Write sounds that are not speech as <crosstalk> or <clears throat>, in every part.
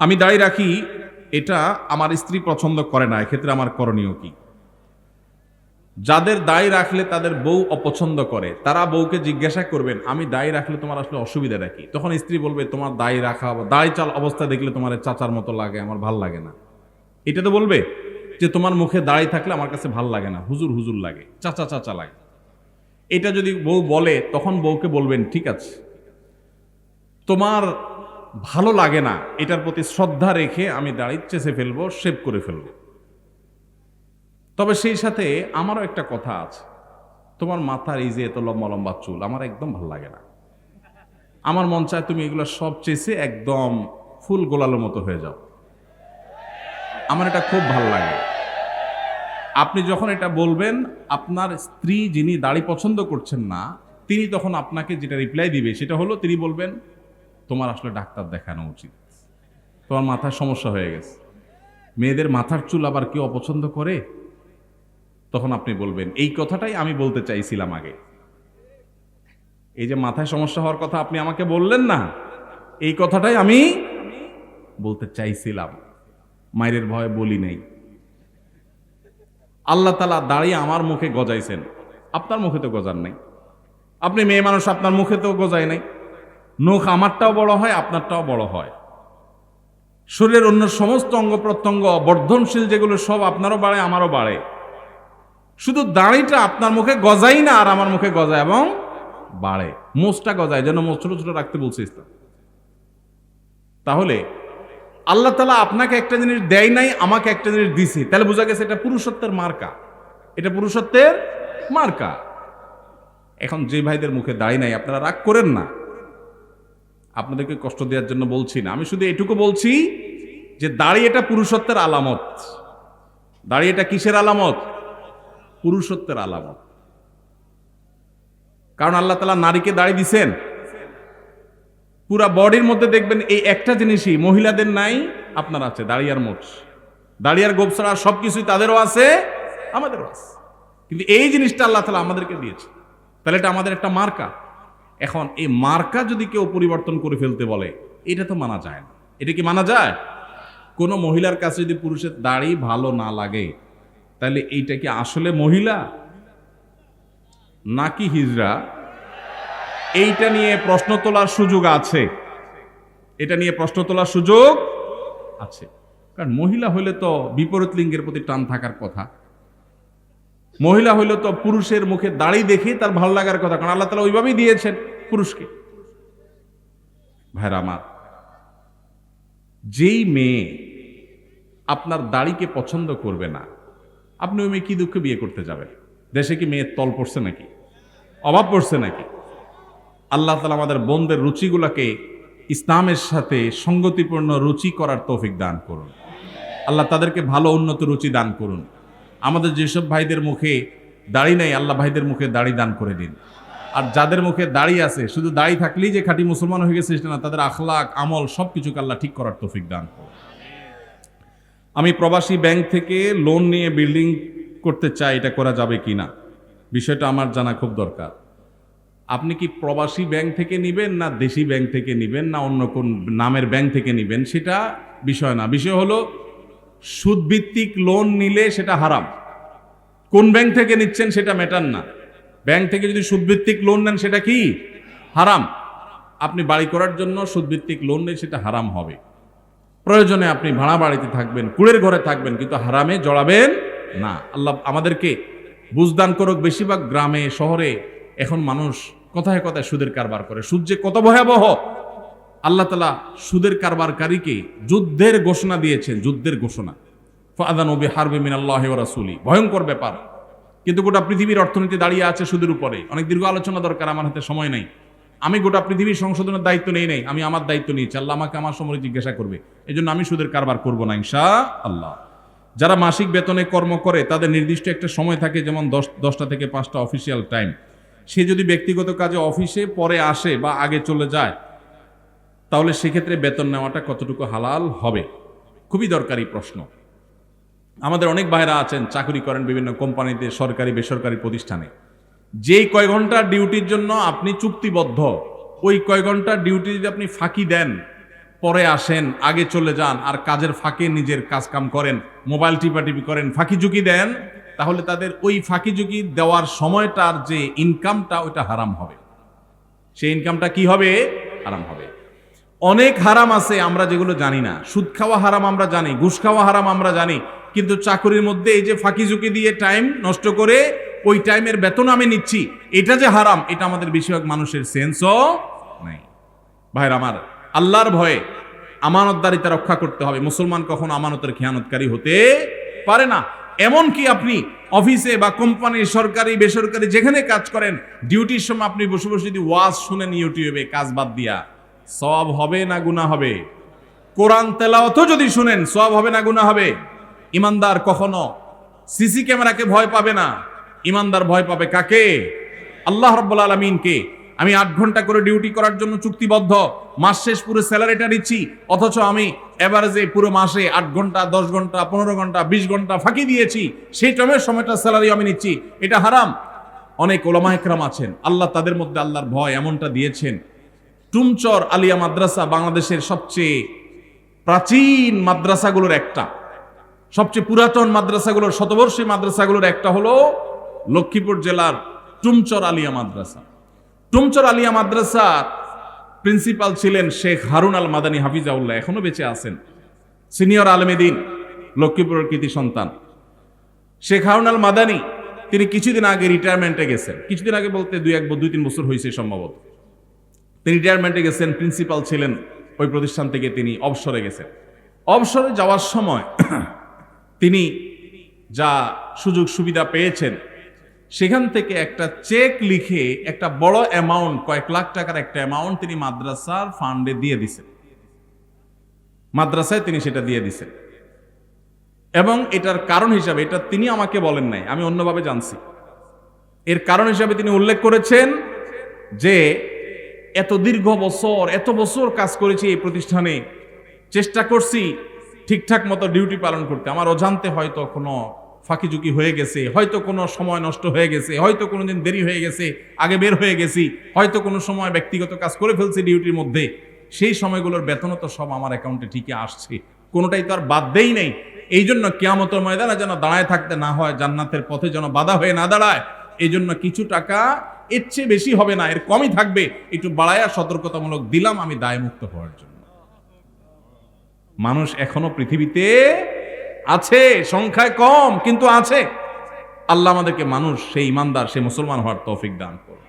আমি দাড়ি রাখি, এটা আমার স্ত্রী পছন্দ করে না, এক্ষেত্রে আমার করণীয় কি? যাদের দায় রাখলে তাদের বউ অপছন্দ করে, তারা বউকে জিজ্ঞাসা করবেন, আমি দায় রাখলে তোমার আসলে অসুবিধা কি? তখন স্ত্রী বলবে, তোমার দায় রাখা বা দায় চাল অবস্থা দেখলে তোমার চাচার মতো লাগে, আমার ভালো লাগে না। এটা তো বলবে যে, তোমার মুখে দাঁড়িয়ে থাকলে আমার কাছে ভালো লাগে না, হুজুর হুজুর লাগে, চাচা চাচা লাগে। এটা যদি বউ বলে, তখন বউকে বলবেন, ঠিক আছে, তোমার ভালো লাগে না, এটার প্রতি শ্রদ্ধা রেখে আমি দাড়ি চেষে ফেলব শেভ করে ফেলব। তবে সেই সাথে আমারও একটা কথা আছে। তোমার মাথার এই যে এত লম্বা লম্বা চুল, আমার একদম ভালো লাগে না। আমার মন চায় তুমি এগুলো সব চেষে একদম ফুল গোলালোর মতো হয়ে যাও। আমার এটা খুব ভালো লাগে। আপনি যখন এটা বলবেন, আপনার স্ত্রী যিনি দাড়ি পছন্দ করছেন না, তিনি তখন আপনাকে যেটা রিপ্লাই দিবে, সেটা হলো তিনি বলবেন তোমার আসলে ডাক্তার দেখানো উচিত। তোমার মাথায় সমস্যা হয়ে গেছে। মেয়েদের মাথার চুল আবার কেউ অপছন্দ করে? তখন আপনি বলবেন, এই কথাটাই আমি বলতে চাইছিলাম আগে। এই যে মাথায় সমস্যা হওয়ার কথা আপনি আমাকে বললেন না, এই কথাটাই আমি বলতে চাইছিলাম। মায়ের ভয়ে বলি নেই। আল্লাহ তালা দাঁড়িয়ে আমার মুখে গজাইছেন। আপনার মুখে তো গজার নাই। আপনি মেয়ে মানুষ, আপনার মুখে তো গজায় নাই। নখ আমারটাও বড় হয়, আপনারটাও বড় হয়। শরীরের অন্য সমস্ত অঙ্গ প্রত্যঙ্গ বর্ধনশীল যেগুলো সব আপনারও বাড়ে, আমারও বাড়ে। শুধু দাড়িটা আপনার মুখে গজাই না, আর আমার মুখে গজায় এবং বাড়ে। মোষটা গজায়, যেন মোষ ছোট ছোট রাখতে বলছে ইসলাম। তাহলে আল্লাহ তালা আপনাকে একটা জিনিস দেয় নাই, আমাকে একটা জিনিস দিছে। তাহলে বোঝা গেছে এটা পুরুষত্বের মার্কা। এটা পুরুষত্বের মার্কা। এখন যে ভাইদের মুখে দাড়ি নাই, আপনারা রাগ করেন না। আপনাদেরকে কষ্ট দেওয়ার জন্য বলছি না। আমি শুধু এটুকু বলছি যে দাড়ি এটা পুরুষত্বের আলামত। দাড়ি এটা কিসের আলামত? পুরুষত্বের আলামত। কারণ আল্লাহ তালা নারীকে দাড়ি দিছেন। পুরা বডির মধ্যে দেখবেন এই একটা জিনিসই, মহিলাদের নাই, আপনার আছে দাঁড়িয়ার মোট দাঁড়িয়ার গোপ ছাড়া সব কিছুই তাদেরও আছে, আমাদেরও আছে। কিন্তু এই জিনিসটা আল্লাহ তালা আমাদেরকে দিয়েছে। তাহলে এটা আমাদের একটা মার্কা। এখন এই মার্কা যদি কেউ পরিবর্তন করে ফেলতে বলে, এটা তো মানা যায় না। এটা কি মানা যায়? কোনো মহিলার কাছে যদি পুরুষের দাড়ি ভালো না লাগে, তাহলে এইটা কি আসলে মহিলা? নাকি হিজরা? এইটা নিয়ে প্রশ্ন তোলার সুযোগ আছে। এটা নিয়ে প্রশ্ন তোলার সুযোগ আছে। কারণ মহিলা হলে তো বিপরীত লিঙ্গের প্রতি টান থাকার কথা। মহিলা হইলে তো পুরুষের মুখে দাড়ি দেখে তার ভালো লাগার কথা, কারণ আল্লাহ তালা ওইভাবেই দিয়েছেন পুরুষকে। ভাইরা আমার, যেই মেয়ে আপনার দাড়িকে পছন্দ করবে না, আপনি ওই মেয়ে কি দুঃখে বিয়ে করতে যাবেন? দেশে কি মেয়ের তল পড়ছে নাকি? অভাব পড়ছে নাকি? আল্লাহ তালা আমাদের বোনদের রুচিগুলোকে ইসলামের সাথে সঙ্গতিপূর্ণ রুচি করার তৌফিক দান করুন। আল্লাহ তাদেরকে ভালো উন্নত রুচি দান করুন। আমাদের যেসব ভাইদের মুখে দাড়ি নেই, আল্লাহ ভাইদের মুখে দাড়ি দান করে দিন। আর যাদের মুখে দাড়ি আছে, শুধু দাড়ি থাকলেই যে খাঁটি মুসলমান হয়ে গেছে সেটা না, তাদের আখলাক আমল সব কিছুকে আল্লাহ ঠিক করার তৌফিক দান আমি প্রবাসী ব্যাংক থেকে লোন নিয়ে বিল্ডিং করতে চাই, এটা করা যাবে কি না বিষয়টা আমার জানা খুব দরকার। আপনি কি প্রবাসী ব্যাংক থেকে নিবেন না দেশি ব্যাংক থেকে নিবেন না অন্য কোন নামের ব্যাংক থেকে নিবেন, সেটা বিষয় না। বিষয় হলো সুদভিত্তিক লোন নিলে সেটা হারাম। কোন ব্যাংক থেকে নিচ্ছেন সেটা ম্যাটার না। ব্যাংক থেকে যদি সুদভিত্তিক লোন নেন সেটা কি? হারাম। আপনি বাড়ি করার জন্য সুদভিত্তিক লোন নেই, সেটা হারাম হবে। প্রয়োজনে আপনি ভাড়া বাড়িতে থাকবেন কুড়ের ঘরে থাকবেন, কিন্তু হারামে জড়াবেন না। আল্লাহ আমাদেরকে বুঝদান করুক, বেশিরভাগ গ্রামে, শহরে এখন মানুষ কথায় কথায় সুদের কারবার করে। সুদ যে কত ভয়াবহ! আল্লাহ তালা সুদের কারবারকারীকে যুদ্ধের ঘোষণা দিয়েছেন, যুদ্ধের ঘোষণা। ফাদান ওবি হারবে মিন আল্লাহ রাসুলি। ভয়ঙ্কর ব্যাপার। কিন্তু গোটা পৃথিবীর অর্থনীতি দাঁড়িয়ে আছে সুদের উপরে। অনেক দীর্ঘ আলোচনা দরকার, আমার হাতে সময় নেই। আমি গোটা পৃথিবীর সংশোধনের দায়িত্ব নেই নেই, আমি আমার দায়িত্ব নিয়েছি। আল্লাহ আমাকে আমার সময় জিজ্ঞাসা করবে। এই জন্য আমি সুদের কারবার করব না ইনশা আল্লাহ যারা মাসিক বেতনে কর্ম করে, তাদের নির্দিষ্ট একটা সময় থাকে, যেমন দশ, দশটা থেকে পাঁচটা অফিসিয়াল টাইম। সে যদি ব্যক্তিগত কাজে অফিসে পরে আসে বা আগে চলে যায় তাহলে সেক্ষেত্রে বেতন নেওয়াটা কতটুকু হালাল হবে? খুবই দরকারি প্রশ্ন। আমাদের অনেক বাইরা আছেন, চাকরি করেন বিভিন্ন কোম্পানিতে, সরকারি, বেসরকারি প্রতিষ্ঠানে। যেই কয় ঘণ্টা ডিউটির জন্য আপনি চুক্তিবদ্ধ, ওই কয় ঘণ্টা ডিউটি যদি আপনি ফাঁকি দেন, পরে আসেন, আগে চলে যান, আর কাজের ফাঁকে নিজের কাজ কাম করেন, মোবাইল টিপাটিপি করেন, ফাঁকি ঝুঁকি দেন, তাহলে তাদের ওই ফাঁকি ঝুঁকি দেওয়ার সময়টার যে ইনকামটা ওইটা হারাম হবে। সেই ইনকামটা কি হবে? হারাম হবে। অনেক হারাম আছে, আমরা যেগুলো জানি না। সুদ খাওয়া হারাম আমরা জানি, ঘুষ খাওয়া হারাম আমরা জানি, কিন্তু চাকরির মধ্যে এই যে ফাঁকি ঝুঁকি দিয়ে টাইম নষ্ট করে ওই টাইমের বেতন আমি নিচ্ছি, এটা যে হারাম, এটা আমাদের বেশিরভাগ মানুষের সেন্সও নাই। ভাইর আমার, আল্লাহর ভয়ে আমানতদারিতা রক্ষা করতে হবে। মুসলমান কখনো আমানতের খেয়ানতকারী হতে পারে না। এমনকি আপনি অফিসে বা কোম্পানি সরকারি, বেসরকারি যেখানে কাজ করেন, ডিউটির সময় আপনি বসে বসে যদি ওয়াজ শুনেন ইউটিউবে, কাজ বাদ দিয়া সব হবে না গুণা হবে? কোরআন তেলাওয়াতও যদি শুনেন সব হবে না গুণা হবে? ইমানদার কখনো সিসি ক্যামেরাকে ভয় পাবে না? ইমানদার ভয় পাবে কাকে? আল্লাহ রব্বুল আলমিনকে। আমি আট ঘণ্টা করে ডিউটি করার জন্য চুক্তিবদ্ধ, মাস শেষ পুরো স্যালারিটা নিচ্ছি, অথচ আমি এভারেজে পুরো মাসে আট ঘণ্টা, দশ ঘণ্টা, পনেরো ঘণ্টা, বিশ ঘণ্টা ফাঁকি দিয়েছি, সেই টাইমের সময়টা স্যালারি আমি নিচ্ছি। এটা হারাম। অনেক ওলামা একরাম আছেন। আল্লাহ তাদের মধ্যে আল্লাহর ভয় এমনটা দিয়েছেন। টুমচর আলিয়া মাদ্রাসা বাংলাদেশের সবচেয়ে প্রাচীন মাদ্রাসাগুলোর একটা। সবচেয়ে পুরাতন মাদ্রাসাগুলোর, শতবর্ষী মাদ্রাসাগুলোর একটা হলো লক্ষ্মীপুর জেলার টুমচর আলিয়া মাদ্রাসা। টুমচর আলিয়া মাদ্রাসার প্রিন্সিপাল ছিলেন শেখ হারুন আল মাদানী হাফিজাউল্লাহ, এখনও বেঁচে আছেন। সিনিয়র আলমেদিন লক্ষ্মীপুরের কৃতি সন্তান। শেখ হারুন আল মাদানী, তিনি কিছুদিন আগে রিটায়ারমেন্টে গেছেন। কিছুদিন আগে বলতে দুই এক, দুই তিন বছর হয়েছে সম্ভবত। তিনি রিটায়ারমেন্টে গেছেন প্রিন্সিপাল ছিলেন ওই প্রতিষ্ঠান থেকে তিনি অবসরে গেছেন। অবসরে যাওয়ার সময় <clears throat> তিনি যা সুযোগ সুবিধা পেয়েছেন, সেখান থেকে একটা চেক লিখে একটা বড় অ্যামাউন্ট কয়েক লাখ টাকার একটা অ্যামাউন্ট তিনি মাদ্রাসার ফান্ডে দিয়ে দিছেন। মাদ্রাসায় তিনি সেটা দিয়ে দিছেন। এবং এটার কারণ হিসাবে, এটা তিনি আমাকে বলেন নাই, আমি অন্যভাবে জানছি। এর কারণ হিসাবে তিনি উল্লেখ করেছেন যে এত দীর্ঘ বছর, এত বছর কাজ করেছি এই প্রতিষ্ঠানে। চেষ্টা করছি ঠিকঠাক মতো ডিউটি পালন করতে। আমার অজান্তে হয়তো কোনো ফাঁকিঝুঁকি হয়ে গেছে, হয়তো কোনো সময় নষ্ট হয়ে গেছে, হয়তো কোনো দিন দেরি হয়ে গেছে, আগে বের হয়ে গেছি, হয়তো কোনো সময় ব্যক্তিগত কাজ করে ফেলছি ডিউটির মধ্যে। সেই সময়গুলোর বেতনও তো সব আমার অ্যাকাউন্টে ঠিকই আসছে। কোনোটাই তো আর বাদ দেই নেই। এই জন্য কেয়ামতের ময়দানে যেন দাঁড়ায় থাকতে না হয়, জান্নাতের পথে যেন বাধা হয়ে না দাঁড়ায়, এই জন্য কিছু টাকা এর চেয়ে বেশি হবে না, এর কমই থাকবে। একটু বাড়ায়া সতর্কতামূলক দিলাম আমি দায়মুক্ত হওয়ার জন্য। মানুষ এখনও পৃথিবীতে আছে, সংখ্যায় কম, কিন্তু আছে। আল্লাহ আমাদেরকে মানুষ সেই ইমানদার সেই মুসলমান হওয়ার তৌফিক দান করুন।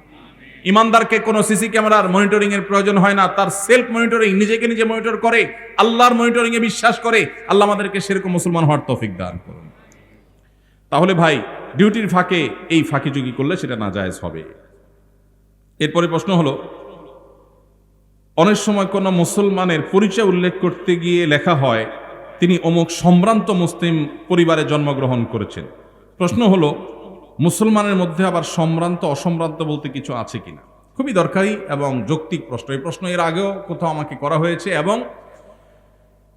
ইমানদারকে কোনো সিসি ক্যামেরার মনিটরিং এর প্রয়োজন হয় না, তার সেলফ মনিটরিং, নিজেকে নিজে মনিটর করে, আল্লাহর মনিটরিং এ বিশ্বাস করে, আল্লাহ আমাদেরকে সেরকম মুসলমান হওয়ার তৌফিক দান করুন। তাহলে ভাই, ডিউটির ফাঁকে এই ফাঁকি চুকি করলে সেটা না জায়েজ হবে। এরপরে প্রশ্ন হলো, অনেক সময় কোনো মুসলমানের পরিচয় উল্লেখ করতে গিয়ে লেখা হয়, তিনি অমুক সম্ভ্রান্ত মুসলিম পরিবারে জন্মগ্রহণ করেছেন। প্রশ্ন হলো, মুসলমানের মধ্যে আবার সম্ভ্রান্ত, অসম্ভ্রান্ত বলতে কিছু আছে কিনা? খুবই দরকারি এবং যৌক্তিক প্রশ্ন। এই প্রশ্ন এর আগেও কোথাও আমাকে করা হয়েছে এবং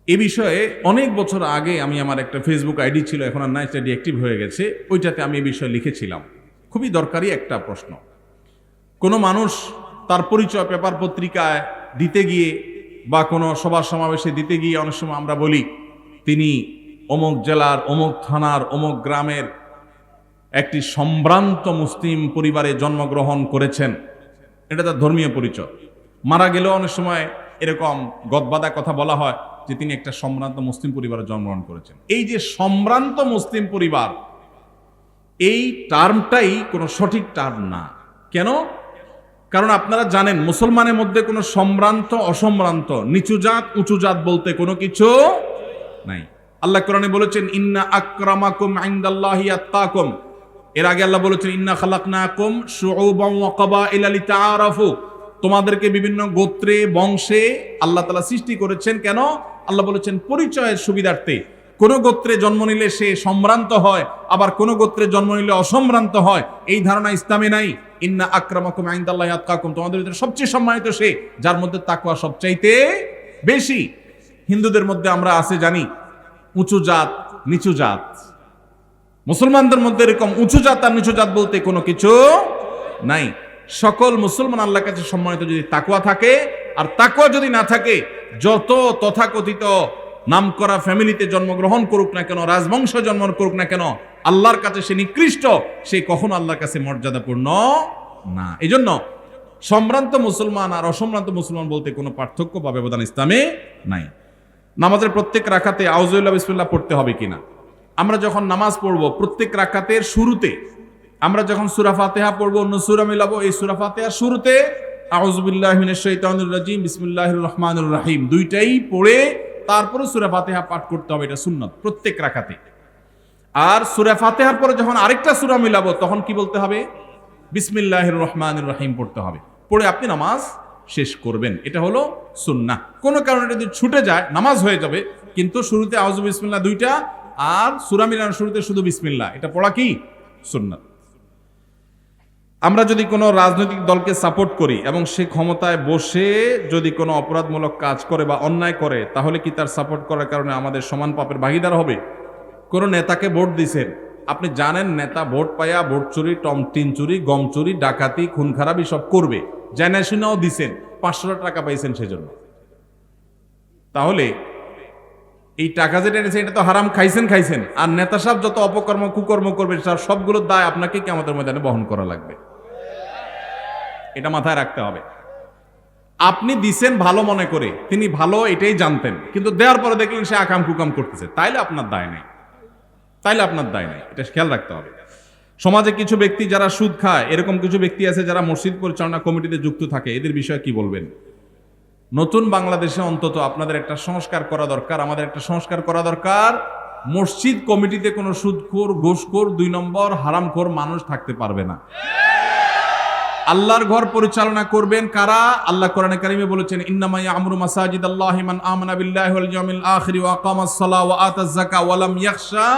এ বিষয়ে অনেক বছর আগে আমি আমার একটা ফেসবুক আইডি ছিল, এখন আর নাই, সেটা ডিঅ্যাক্টিভ হয়ে গেছে, ওইটাতে আমি এ বিষয়ে লিখেছিলাম। খুবই দরকারি একটা প্রশ্ন। কোনো মানুষ তার পরিচয় পেপার পত্রিকায় দিতে গিয়ে বা কোনো সভা সমাবেশে দিতে গিয়ে অনেক সময় আমরা বলি, তিনি অমুক জেলার, অমুক থানার, অমুক গ্রামের একটি সম্ভ্রান্ত মুসলিম পরিবারে জন্মগ্রহণ করেছেন। এটা তার ধর্মীয় পরিচয়। মারা গেলেও অনেক সময় এরকম গদবাদা কথা বলা হয় যে তিনি একটা সম্ভ্রান্ত মুসলিম পরিবারে জন্মগ্রহণ করেছেন। এই যে সম্ভ্রান্ত মুসলিম পরিবার, এই টার্মটাই কোনো সঠিক টার্ম না। কেন? কারণ আপনারা জানেন, মুসলমানের মধ্যে কোনো সম্ভ্রান্ত, অসম্ভ্রান্ত, নিচু জাত, উঁচু জাত বলতে কোনো কিছু নাই। আল্লাহ কোরআনে বলেছেন, ইন্না আক্রামাকুম ইনদাল্লাহি আত্তাকুম। এর আগে আল্লাহ বলেছেন, ইন্না খালাকনাকুম শুউবাম ওয়া কাবাইলা লিতাআরাফু। তোমাদেরকে বিভিন্ন গোত্রে, বংশে আল্লাহ তাআলা সৃষ্টি করেছেন। কেন? আল্লাহ বলেছেন, পরিচয়ের সুবিধার্থে। কোন গোত্রে জন্ম নিলে সে সম্ভ্রান্ত হয়, আবার কোন গোত্রে জন্ম নিলে অসম্ভ্রান্ত হয়, এই ধারণা ইসলামে নাই। ইন্না আক্রামাকুম ইনদাল্লাহি আত্তাকুম তোমাদের ভিতরে সবচেয়ে সম্মানিত সে, যার মধ্যে তাকওয়া সবচাইতে বেশি। হিন্দুদের মধ্যে আমরা আছে জানি, উঁচু জাত, নিচু জাত। মুসলমানদের মধ্যে এরকম উঁচু জাত আর নিচু জাত বলতে কোনো কিছু নাই। সকল মুসলমান আল্লাহর কাছে সম্মানিত যদি তাকুয়া থাকে, আর তাকুয়া যদি না থাকে, যত তথাকথিত নামকরা ফ্যামিলিতে জন্মগ্রহণ করুক না কেন, রাজবংশ জন্ম করুক না কেন, আল্লাহর কাছে সে নিকৃষ্ট, সে কখনো আল্লাহর কাছে মর্যাদাপূর্ণ না। এই জন্য সম্ভ্রান্ত মুসলমান আর অসম্ভ্রান্ত মুসলমান বলতে কোনো পার্থক্য বা ব্যবধান ইসলামে নাই। নামাজের প্রত্যেক রাখাতে আউজুল্লাহ বিসমিল্লাহ পড়তে হবে কিনা? আমরা যখন নামাজ পড়ব, প্রত্যেক রাখাতের শুরুতে, আমরা যখন সুরা ফাতেহা পড়ব, অন্য সুরা মিলাবো, এই সুরা ফাতেহার শুরুতে আউজুবিল্লাহ রাজিম, বিসমিল্লাহির রহমানির রহিম, দুইটাই পড়ে তারপরে সুরা ফাতেহা পাঠ করতে হবে, এটা সুন্নত প্রত্যেক রাখাতে আর সুরা ফাতেহার পরে যখন আরেকটা সুরা মিলাবো, তখন কি বলতে হবে? বিসমিল্লাহির রহমান রাহিম পড়তে হবে। পড়ে আপনি নামাজ শেষ করবেন। এটা হলো সুন্নাহ। কোনো কারণে যদি ছুটে যায়, নামাজ হয়ে যাবে, কিন্তু শুরুতে আউজু বিসমিল্লাহ দুইটা, আর সুরা মিলানোর শুরুতে শুধু বিসমিল্লাহ। এটা পড়া কি? সুন্নাত। আমরা যদি কোনো রাজনৈতিক দলকে সাপোর্ট করি এবং সে ক্ষমতায় বসে যদি কোনো অপরাধমূলক কাজ করে বা অন্যায় করে, তাহলে কি তার সাপোর্ট করার কারণে আমাদের সমান পাপের ভাগিদার হবে? কোনো নেতাকে ভোট দিছেন। আপনি জানেন নেতা ভোট পাইয়া ভোট চুরি, টম টিন চুরি, গম চুরি, ডাকাতি, খুন খারাপি সব করবে। জানা শুনেও দিছেন পাঁচশো টাকা পাইছেন সেজন্য। তাহলে এই টাকা যেটা এনেছে এটা তো হারাম, খাইছেন খাইছেন। আর নেতা সাহেব যত অপকর্ম, কুকর্ম করবে সব সবগুলোর দায় আপনাকে কি আমাদের ময়দানে বহন করা লাগবে। এটা মাথায় রাখতে হবে। আপনি দিছেন ভালো মনে করে, তিনি ভালো এটাই জানতেন, কিন্তু দেওয়ার পরে দেখলেন সে আকাম কুকাম করতেছে। তাইলে আপনার দায় নেই। তাইলে আপনার দায় নেই। এটা খেয়াল রাখতে হবে। সমাজে কিছু ব্যক্তি যারা সুদ খায়, এরকম কিছু ব্যক্তি আছে যারা মসজিদ পরিচালনা কমিটিতে যুক্ত থাকে, এদের বিষয়ে কি বলবেন? নতুন বাংলাদেশে অন্তত আপনাদের একটা সংস্কার করা দরকার, আমাদের একটা সংস্কার করা দরকার। মসজিদ কমিটিতে কোনো সুদখোর, ঘোষখোর, দুই নম্বর হারামখোর মানুষ থাকতে পারবে না। আল্লাহর ঘর পরিচালনা করবেন কারা? আল্লাহ কোরআনে কারিমে বলেছেন, ইন্নামা ইয়ামুরু মাসাজিদ আল্লাহি মান আমানা বিল্লাহি ওয়াল ইয়াউমিল আখির ওয়া আকামাস সালাহ ওয়া আতাজ যাকা ওয়া লাম ইয়াখশা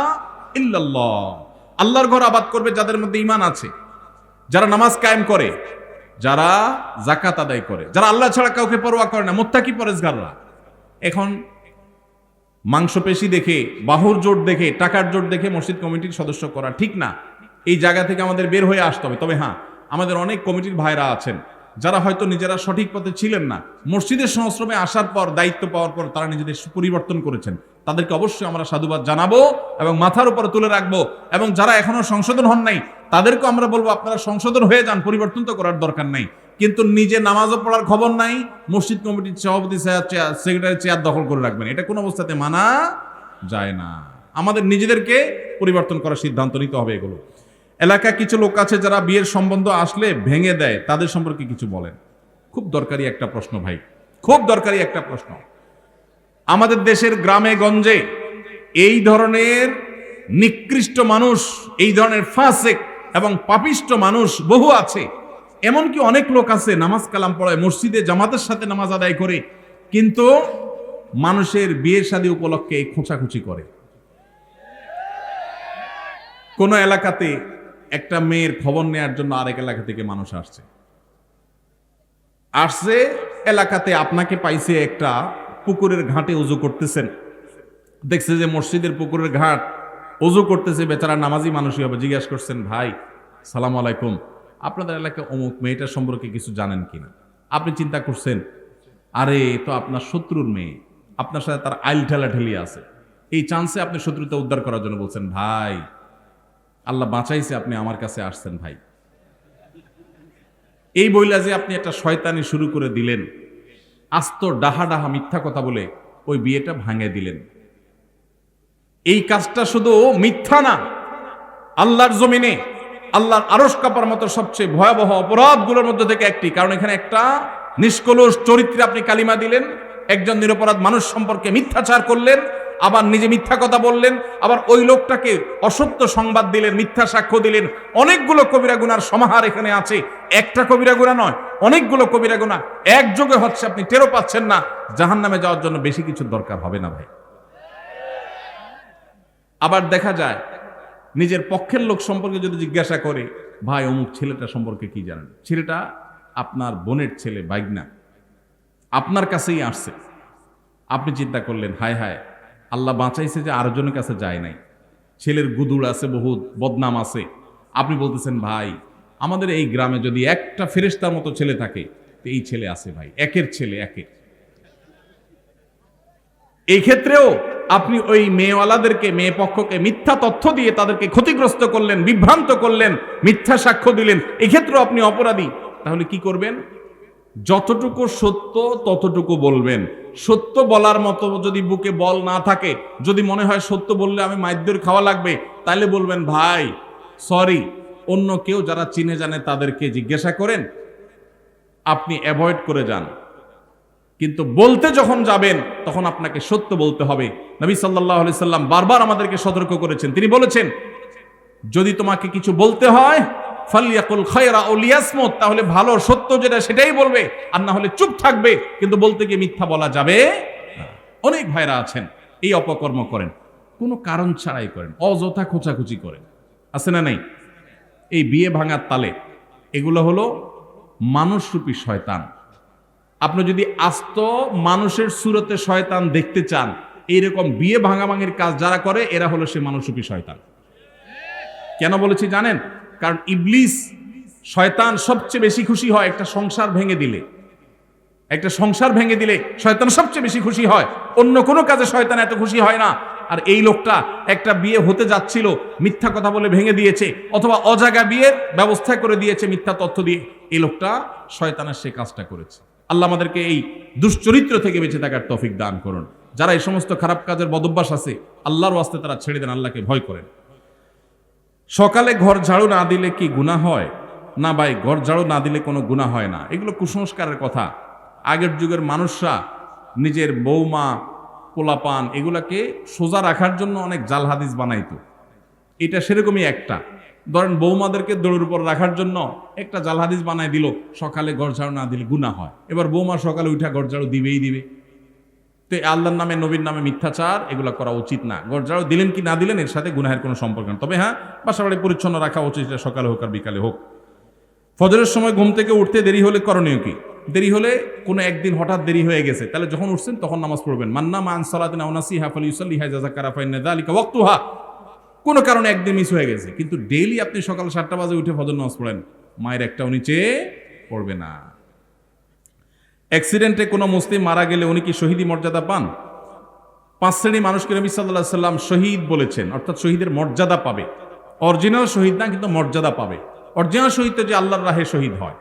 ইল্লাল্লাহ। আল্লাহর ঘর আবাদ করবে যাদের মধ্যে ঈমান আছে, যারা নামাজ কায়েম করে, যারা জাকাত আদায় করে, যারা আল্লাহ ছাড়া কাউকে পরোয়া করে না, মোত্তাকি পরেজগাররা। এখন মাংসপেশি দেখে, বাহুর জোট দেখে, টাকার জোট দেখে মসজিদ কমিটির সদস্য করা ঠিক না। এই জায়গা থেকে আমাদের বের হয়ে আসতে হবে। তবে হ্যাঁ আমাদের অনেক কমিটির ভাইরা আছেন, যারা হয়তো নিজেরা সঠিক পথে ছিলেন না। মসজিদের সংশ্রমে আসার পর, দায়িত্ব পাওয়ার পর তারা নিজেদের পরিবর্তন করেছেন। তাদেরকে অবশ্যই আমরা সাধুবাদ জানাব এবং মাথার উপরে তুলে রাখব এবং যারা এখনও সংশোধন হন নাই তাদেরকে আমরা বলব, আপনারা সংশোধন হয়ে যান, পরিবর্তন তো করার দরকার নাই। কিন্তু নিজে নামাজও পড়ার খবর নাই, মসজিদ কমিটির সভাপতি সেক্রেটারি চেয়ার দখল করে রাখবেন। এটা কোনো অবস্থাতে মানা যায় না। আমাদের নিজেদেরকে পরিবর্তন করার সিদ্ধান্ত নিতে হবে এগুলো। এলাকায় কিছু লোক আছে যারা বিয়ের সম্বন্ধ আসলে ভেঙে দেয়, তাদের সম্পর্কে কিছু বলেন। খুব দরকারি একটা প্রশ্ন ভাই, খুব দরকারি একটা প্রশ্ন। আমাদের দেশের গ্রামে গঞ্জে এই ধরনের নিকৃষ্ট মানুষ, এই ধরনের ফাসেক এবং পাপিষ্ট মানুষ বহু আছে। এমনকি অনেক লোক আছে নামাজ কালাম পড়ায়, মসজিদে জামাতের সাথে নামাজ আদায় করে, কিন্তু মানুষের বিয়ে শাদী উপলক্ষে খোঁচাখুচি করে। কোন এলাকাতে একটা মেয়ের খবর নেয়ার জন্য আরেক এলাকা থেকে মানুষ আসছে। আসছে, এলাকাতে আপনাকে পাইছে একটা পুকুরের ঘাটে উজু করতেছেন। দেখছে যে মসজিদের পুকুরের ঘাট, উজু করতেছে, বেচারা নামাজি মানুষই হবে। জিজ্ঞাসা করছেন, ভাই, সালাম আলাইকুম। আপনাদের এলাকায় অমুক মেয়েটার সম্পর্কে কিছু জানেন কিনা? আপনি চিন্তা করছেন, আরে তো আপনার শত্রুর মেয়ে। আপনার সাথে তার আইল ঠেলা ঠেলি আছে। এই চান্সে আপনি শত্রুতা উদ্ধার করার জন্য বলছেন, ভাই আল্লাহ বাঁচাইছে আপনি আমার কাছে আসছেন ভাই। এই বইলা যে আপনি একটা শয়তানি শুরু করে দিলেন, আস্ত ডাহা ডাহা মিথ্যা কথা বলে ওই বিয়েটা ভাঙে দিলেন। এই কাজটা শুধু মিথ্যা না, আল্লাহর জমিনে, আল্লাহর আরস কাপার মতো সবচেয়ে ভয়াবহ অপরাধগুলোর মধ্যে থেকে একটি। কারণ এখানে একটা নিষ্কলুষ চরিত্রে আপনি কালিমা দিলেন, একজন নিরপরাধ মানুষ সম্পর্কে মিথ্যাচার করলেন আবার নিজে মিথ্যা কথা বললেন, আবার ওই লোকটাকে অসত্য সংবাদ দিলেন, মিথ্যা সাক্ষ্য দিলেন। অনেকগুলো কবিরা গুনার সমাহার এখানে আছে। একটা কবিরা গুণা নয়, অনেকগুলো কবিরা গুণা একযোগে হচ্ছে, আপনি টেরো পাচ্ছেন না। জাহান নামে যাওয়ার জন্য বেশি কিছু দরকার হবে না ভাই। আবার দেখা যায়, নিজের পক্ষের লোক সম্পর্কে যদি জিজ্ঞাসা করে, ভাই, অমুক ছেলেটা সম্পর্কে কি জানেন? ছেলেটা আপনার বোনের ছেলে বাইগনা আপনার কাছেই আসছে। আপনি চিন্তা করলেন, হায় হায় আল্লাহ বাঁচাইছে যে আর আরেকজনের কাছে যায় নাই। ছেলের গুদুড় আছে বহুত, বদনাম আছে। আপনি বলতেছেন, ভাই, আমাদের এই গ্রামে যদি একটা ফেরেস্তার মতো ছেলে থাকে, তো এই ছেলে আছে ভাই, একের ছেলে একের এই ক্ষেত্রেও আপনি ওই মেয়েওয়ালাদেরকে মেয়ে পক্ষকে মিথ্যা তথ্য দিয়ে তাদেরকে ক্ষতিগ্রস্ত করলেন, বিভ্রান্ত করলেন, মিথ্যা সাক্ষ্য দিলেন, এক্ষেত্রেও আপনি অপরাধী। তাহলে কি করবেন? যতটুকু সত্য, ততটুকু বলবেন। সত্য বলার মতো যদি বুকে বল না থাকে, যদি মনে হয় সত্য বললে আমি মাইদ্যের খাওয়া লাগবে তাহলে বলবেন, ভাই, সরি। অন্য কেউ যারা চিনে জানে তাদেরকে জিজ্ঞাসা করেন, আপনি অ্যাভয়েড করে যান। কিন্তু বলতে যখন যাবেন, তখন আপনাকে সত্য বলতে হবে। নবী সাল্লাহ সাল্লাম বারবার আমাদেরকে সতর্ক করেছেন। তিনি বলেছেন, যদি তোমাকে কিছু বলতে হয় ফালিয়াকুল খয়রা ও লিয়াসমত, তাহলে ভালো সত্য যেটা সেটাই বলবে, আর না হলে চুপ থাকবে, কিন্তু বলতে গিয়ে মিথ্যা বলা যাবে অনেক ভাইরা আছেন, এই অপকর্ম করেন, কোনো কারণ ছাড়াই করেন, অযথা খোঁচাখুচি করেন। আছে না নাই? এই বিয়ে ভাঙার তালে, এগুলো হলো মানুষরূপী শয়তান। আপনি যদি আস্ত মানুষের সুরতে শয়তান দেখতে চান, এইরকম বিয়ে ভাঙা ভাঙাভাঙির কাজ যারা করে, এরা হলো সে মানুষরূপী শয়তান। কেন বলেছি জানেন? কারণ ইবলিস শয়তান সবচেয়ে বেশি খুশি হয় একটা সংসার ভেঙে দিলে। একটা সংসার ভেঙে দিলে শয়তান সবচেয়ে বেশি খুশি হয়। অন্য কোনো কাজে শয়তান এত খুশি হয় না। আর এই লোকটা একটা বিয়ে হতে যাচ্ছিল, মিথ্যা কথা বলে ভেঙে দিয়েছে, অথবা অজাগা বিয়ের ব্যবস্থা করে দিয়েছে মিথ্যা তথ্য দিয়ে। এই লোকটা শয়তানের সে কাজটা করেছে। আল্লাহ আমাদেরকে এই দুশ্চরিত্র থেকে বেঁচে থাকার তফিক দান করুন। যারা এই সমস্ত খারাপ কাজের বদভ্যাস আছে, আল্লাহর ওয়াস্তে তারা ছেড়ে দেন, আল্লাহকে ভয় করেন। সকালে ঘর ঝাড়ু না দিলে কি গুনাহ হয়? না ভাই, ঘর ঝাড়ু না দিলে কোনো গুনাহ হয় না। এগুলো কুসংস্কারের কথা। আগের যুগের মানুষরা নিজের বৌমা, পোলাপান এগুলাকে সোজা রাখার জন্য অনেক জাল হাদিস বানাইতো। এটা সেরকমই একটা। ধরেন বৌমাদেরকে দৌড়ের উপর রাখার জন্য একটা জাল হাদিস বানাই দিল, সকালে ঘর ঝাড়ু না দিলে গুনাহ হয়। এবার বৌমা সকালে উঠা ঘর ঝাড়ু দিবেই দিবে। তো আল্লাহর নামে, নবীর নামে মিথ্যাচার, এগুলো করা উচিত না। গরজাও দিলেন কি না দিলেন, এর সাথে গুনাহের কোনো সম্পর্ক নেই। তবে হ্যাঁ বাসাবাড়ি পরিচ্ছন্ন রাখা উচিত, সেটা সকালে হোক আর বিকালে হোক। ফজরের সময় ঘুম থেকে উঠতে দেরি হলে করণীয় কি? দেরি হলে কোনো একদিন হঠাৎ দেরি হয়ে গেছে, তাহলে যখন উঠছেন তখন নামাজ পড়বেন। মান্না মান সালাতিন আউনাসি হাফালি ইউসাল্লি হাই জাজা কারাফাইন দালিকা ওয়াক্তুহা। কোনো কারণে একদিন মিস হয়ে গেছে, কিন্তু ডেইলি আপনি সকাল সাতটা বাজে উঠে ফজর নামাজ পড়েন, মায়ের একটাও নিচে পড়বে না। অ্যাক্সিডেন্টে কোনো মুসলিম মারা গেলে উনি কি শহীদি মর্যাদা পান? পাঁচ শ্রেণি মানুষকে নবী সাল্লাহ সাল্লাম শহীদ বলেছেন, অর্থাৎ শহীদের মর্যাদা পাবে। অরিজিনাল শহীদ না, কিন্তু মর্যাদা পাবে। অরিজিনাল শহীদ তো যে আল্লাহর রাহে শহীদ হয়।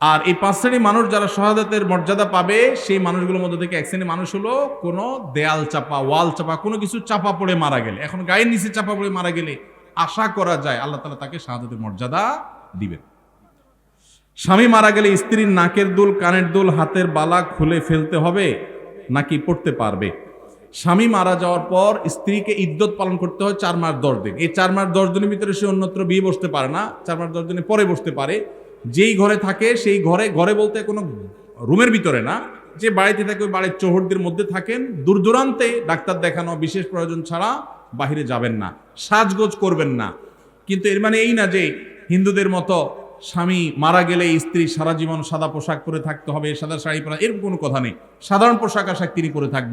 আর এই পাঁচ শ্রেণি মানুষ যারা শাহাদাতের মর্যাদা পাবে, সেই মানুষগুলোর মধ্যে থেকে এক শ্রেণি মানুষ হলো কোনো দেয়াল চাপা, ওয়াল চাপা, কোনো কিছু চাপা পড়ে মারা গেলে। এখন গায়ের নিচে চাপা পড়ে মারা গেলে আশা করা যায় আল্লাহ তালা তাকে শাহাদাতের মর্যাদা দিবেন। স্বামী মারা গেলে স্ত্রীর নাকের দুল, কানের দুল, হাতের বালা খুলে ফেলতে হবে, নাকি পড়তে পারবে? স্বামী মারা যাওয়ার পর স্ত্রীকে ইদ্যত পালন করতে হয় চার মাস দশ দিন। এই চার মাস দশ দিনের ভিতরে সে অন্যত্র বিয়ে বসতে পারে না, চার মাস দশ দিনের পরে বসতে পারে। যেই ঘরে থাকে, সেই ঘরে ঘরে বলতে কোনো রুমের ভিতরে না, যে বাড়িতে থাকে, ওই বাড়ির চৌহদ্দির মধ্যে থাকেন। দূর দূরান্তে ডাক্তার দেখানো বিশেষ প্রয়োজন ছাড়া বাহিরে যাবেন না, সাজগোজ করবেন না। কিন্তু এর মানে এই না যে হিন্দুদের মতো স্বামী মারা গেলে স্ত্রী সারা জীবন সাদা পোশাক পরে থাকতে হবে, সাদা শাড়ি পরা, এরকম কোনো কথা নেই। সাধারণ পোশাক আশাক তিনি করে থাকবেন।